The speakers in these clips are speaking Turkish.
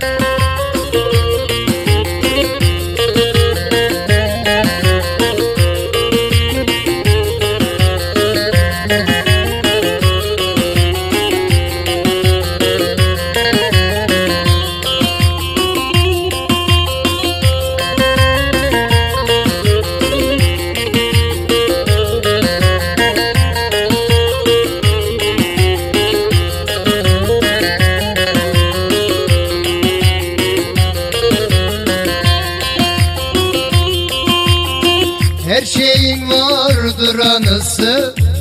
Her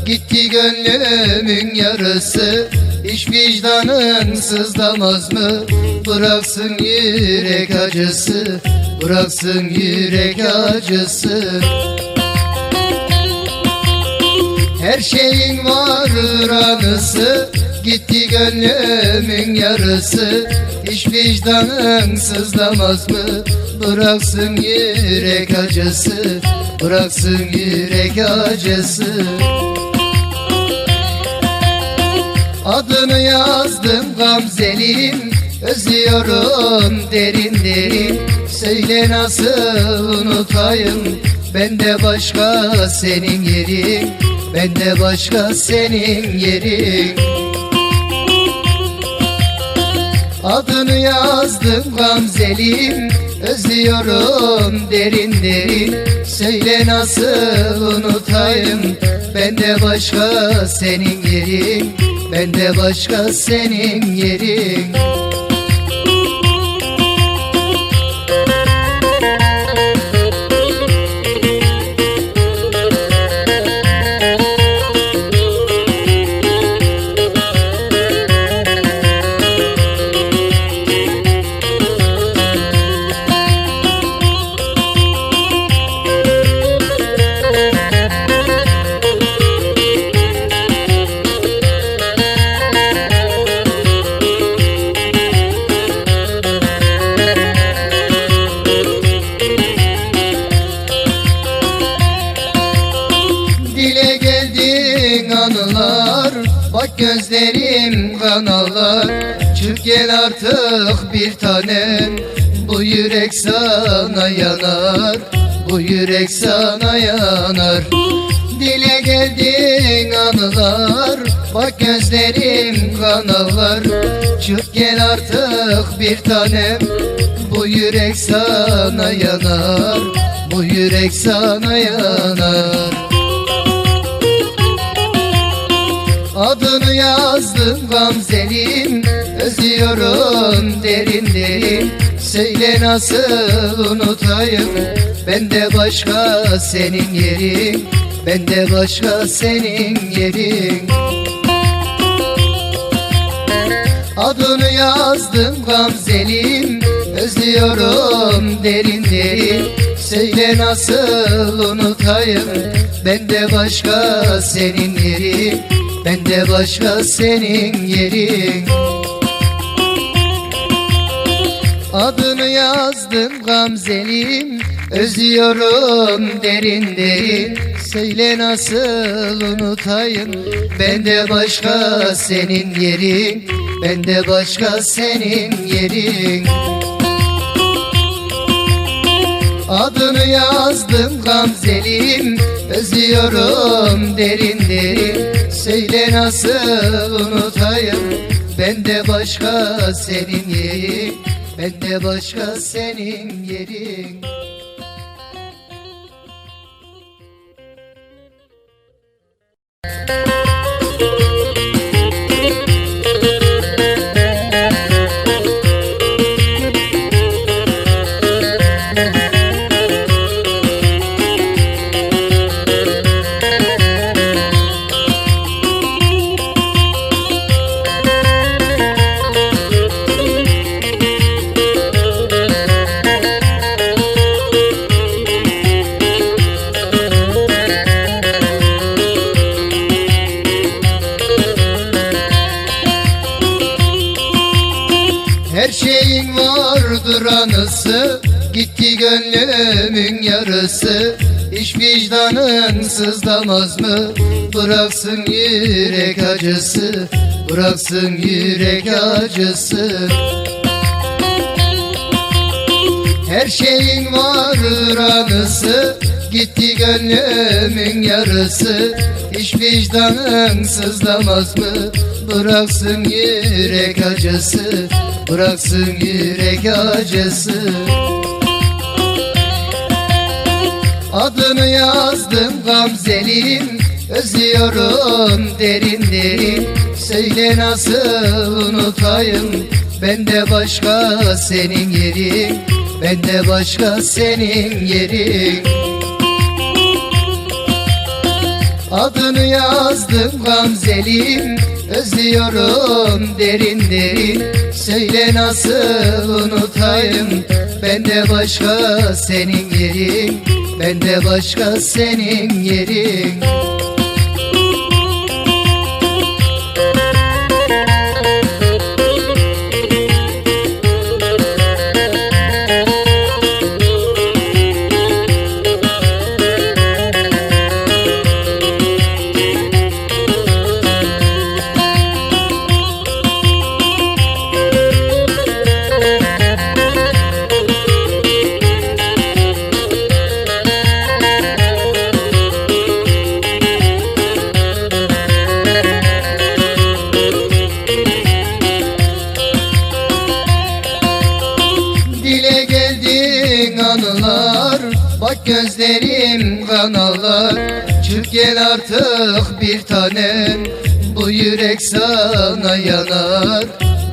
Gitti gönlümün yarısı. Hiç vicdanın sızlamaz mı? Bıraksın yürek acısı. Bıraksın yürek acısı. Her şeyin vardır anısı Gitti gönlümün yarısı. Hiç vicdanın sızlamaz mı Bıraksın yürek acısı Bıraksın yürek acısı. Adını yazdım Gamzelim Özlüyorum derin derin. Söyle nasıl unutayım Ben de başka senin yerin Ben de başka senin yerin Adını yazdım Gamzelim. Özlüyorum derin derin. Söyle nasıl unutayım? Ben de başka senin yerin Ben de başka senin yerin Bak gözlerim kanalar Çık gel artık bir tanem Bu yürek sana yanar. Bu yürek sana yanar. Dile geldin anılar. Bak gözlerim kanalar Çık gel artık bir tanem Bu yürek sana yanar. Bu yürek sana yanar Adını yazdım Gamzelim Özlüyorum derin derin. Söyle nasıl unutayım. Ben de başka senin yerin. Ben de başka senin yerin. Adını yazdım Gamzelim Özlüyorum derin derin. Söyle nasıl unutayım. Ben de başka senin yerin Ben de başka senin yerin. Adını yazdım Gamzelim Özlüyorum derin derin. Söyle nasıl unutayım Ben de başka senin yerin. Ben de başka senin yerin. Adını yazdım Gamzelim Özlüyorum derin derin Söyle nasıl unutayım? Ben de başka senin yerin Ben de başka senin yerin Her şeyin vardır anısı Gitti gönlümün yarısı. Hiç vicdanın sızlamaz mı? Bıraksın yürek acısı Bıraksın yürek acısı. Her şeyin vardır anısı Gitti gönlümün yarısı. Hiç vicdanın sızlamaz mı Bıraksın yürek acısı Bıraksın yürek acısı. Adını yazdım Gamzelim Özlüyorum derin derin. Söyle nasıl unutayım Bende başka senin yerin Bende başka senin yerin Adını yazdım Gamzelim Özlüyorum derin derin. Söyle nasıl unutayım? Bende başka senin yerin Bende başka senin yerin gözlerim kanalar Çık gel artık bir tanem Bu yürek sana yanar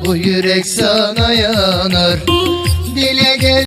Bu yürek sana yanar. Dile gel